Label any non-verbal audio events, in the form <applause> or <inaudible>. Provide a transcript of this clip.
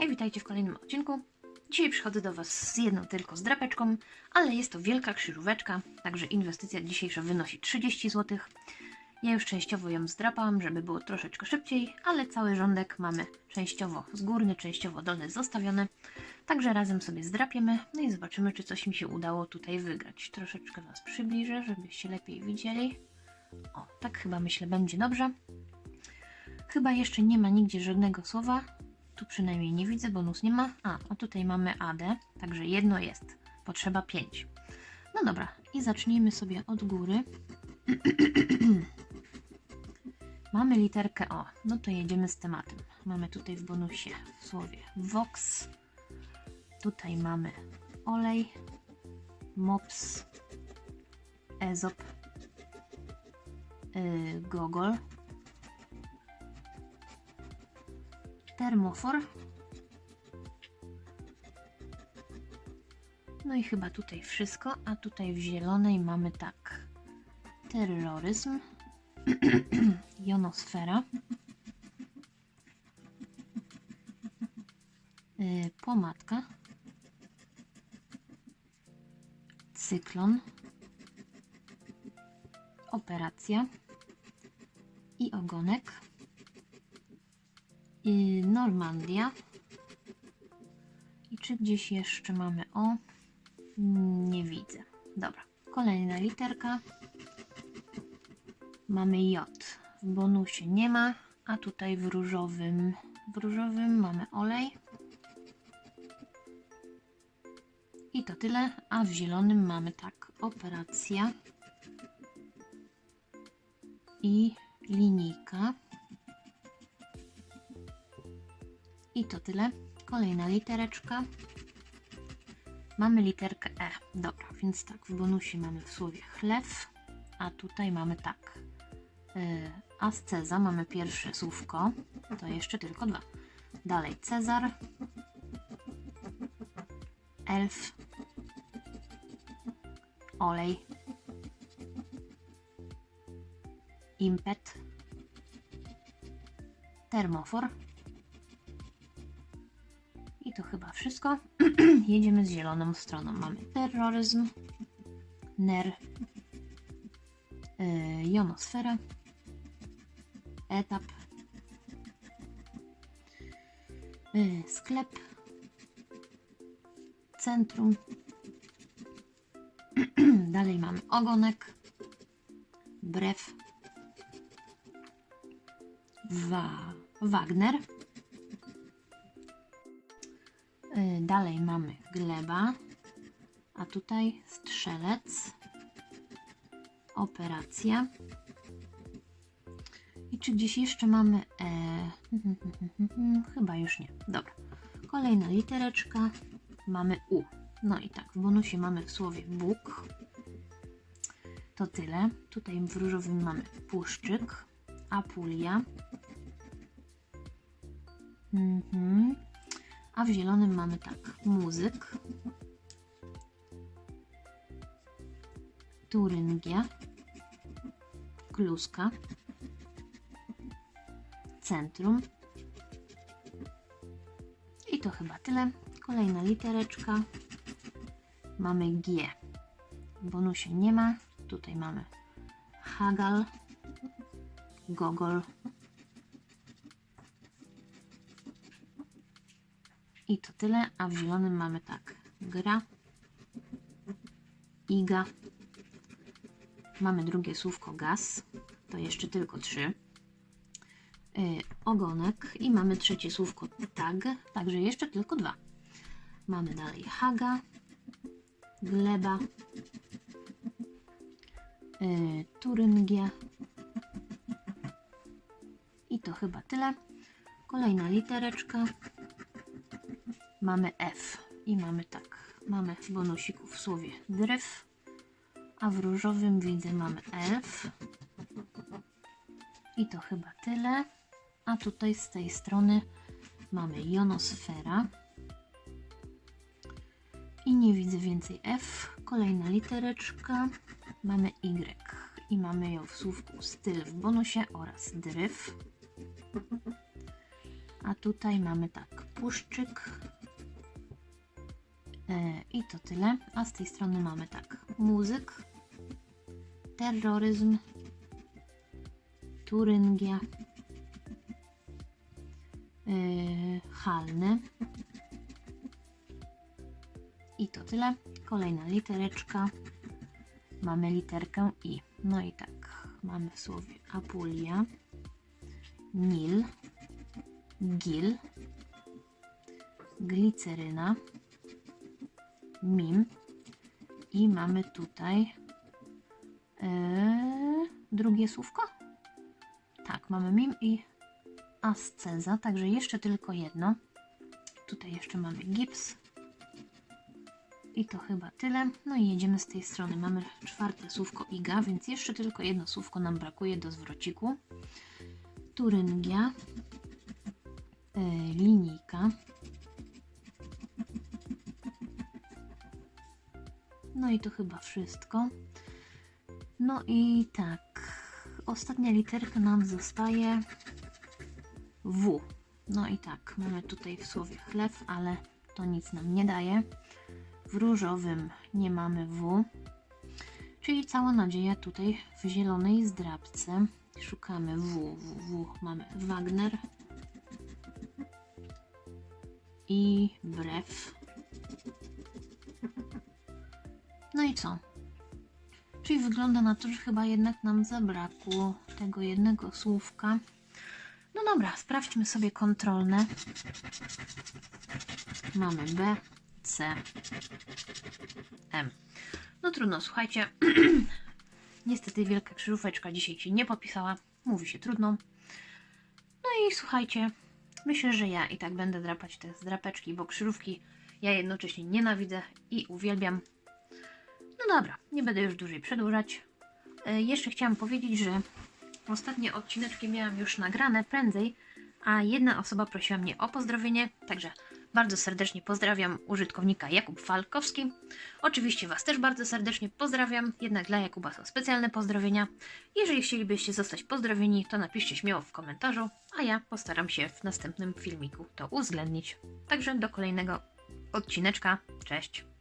Witajcie w kolejnym odcinku. Dzisiaj przychodzę do Was z jedną tylko zdrapeczką, ale jest to wielka krzyżóweczka, także inwestycja dzisiejsza wynosi 30 zł. Ja już częściowo ją zdrapałam, żeby było troszeczkę szybciej, ale cały rządek mamy częściowo z górny, częściowo dolny zostawione. Także razem sobie zdrapiemy, no i zobaczymy, czy coś mi się udało tutaj wygrać. Troszeczkę Was przybliżę, żebyście lepiej widzieli. O, tak chyba myślę będzie dobrze. Chyba jeszcze nie ma nigdzie żadnego słowa. Tu przynajmniej nie widzę, bonus nie ma. A, a tutaj mamy AD, także jedno jest. Potrzeba 5. No dobra, i zacznijmy sobie od góry. <clears throat> mamy literkę O, no to jedziemy z tematem. Mamy tutaj w bonusie w słowie Vox. Tutaj mamy olej, mops, ezop, yy, gogol, termofor. No i chyba tutaj wszystko, a tutaj w zielonej mamy tak. Terroryzm, <clears throat> jonosfera, yy, pomadka, cyklon, operacja i ogonek. I Normandia. I czy gdzieś jeszcze mamy O? Nie widzę. Dobra. Kolejna literka. Mamy J. W bonusie nie ma, a tutaj w różowym, w różowym mamy olej. I to tyle, a w zielonym mamy tak operacja i linijka. I to tyle. Kolejna litereczka. Mamy literkę E. Dobra, więc tak, w bonusie mamy w słowie chlew, a tutaj mamy tak. Yy, asceza, mamy pierwsze słówko, to jeszcze tylko dwa. Dalej Cezar, elf, olej, impet, termofor. To chyba wszystko. <clears throat> Jedziemy z zieloną stroną. Mamy terroryzm, ner, yy, jonosfera, etap, yy, sklep, centrum. <clears throat> Dalej mamy ogonek, brew, wa, Wagner. Dalej mamy gleba, a tutaj strzelec, operacja. I czy gdzieś jeszcze mamy E? <laughs> Chyba już nie. Dobra. Kolejna litereczka. Mamy U. No i tak, w bonusie mamy w słowie Bóg. To tyle. Tutaj w różowym mamy puszczyk, apulia. Mhm. A w zielonym mamy tak, muzyk, Turyngia, kluska, centrum. I to chyba tyle. Kolejna litereczka. Mamy G. W bonusie nie ma. Tutaj mamy Hagal, Gogol, I to tyle, a w zielonym mamy tak. Gra, iga. Mamy drugie słówko gaz. To jeszcze tylko trzy. Yy, ogonek i mamy trzecie słówko tag, także jeszcze tylko dwa. Mamy dalej haga, gleba, yy, turyngia. I to chyba tyle. Kolejna litereczka mamy F i mamy tak, mamy w bonusiku w słowie dryf, a w różowym widzę mamy elf i to chyba tyle, a tutaj z tej strony mamy jonosfera. I nie widzę więcej F, kolejna litereczka, mamy Y i mamy ją w słówku styl w bonusie oraz dryf. A tutaj mamy tak, puszczyk. E, I to tyle. A z tej strony mamy tak. Muzyk, terroryzm, Turyngia, yy, Halny. I to tyle. Kolejna litereczka. Mamy literkę I. No i tak, mamy w słowie Apulia, Nil, Gil, gliceryna, Mim i mamy tutaj yy, drugie słówko. Tak, mamy mim i asceza, także jeszcze tylko jedno. Tutaj jeszcze mamy gips. I to chyba tyle. No i jedziemy z tej strony. Mamy czwarte słówko iga, więc jeszcze tylko jedno słówko nam brakuje do zwrociku. Turyngia. Yy, linijka. No i to chyba wszystko. No i tak. Ostatnia literka nam zostaje W. No i tak, mamy tutaj w słowie chleb, ale to nic nam nie daje. W różowym nie mamy W. Czyli cała nadzieja tutaj w zielonej zdrabce. Szukamy W, W, W. Mamy Wagner i brew. No i co? Czyli wygląda na to, że chyba jednak nam zabrakło tego jednego słówka. No dobra, sprawdźmy sobie kontrolne. Mamy B, C, M. No trudno, słuchajcie. <clears throat> Niestety wielka krzyżóweczka dzisiaj się nie popisała. Mówi się trudno. No i słuchajcie, myślę, że ja i tak będę drapać te zdrapeczki, bo krzyżówki ja jednocześnie nienawidzę i uwielbiam. No dobra, nie będę już dłużej przedłużać. E, jeszcze chciałam powiedzieć, że ostatnie odcineczki miałam już nagrane prędzej, a jedna osoba prosiła mnie o pozdrowienie, także bardzo serdecznie pozdrawiam użytkownika Jakub Falkowski. Oczywiście Was też bardzo serdecznie pozdrawiam, jednak dla Jakuba są specjalne pozdrowienia. Jeżeli chcielibyście zostać pozdrowieni, to napiszcie śmiało w komentarzu, a ja postaram się w następnym filmiku to uwzględnić. Także do kolejnego odcineczka. Cześć!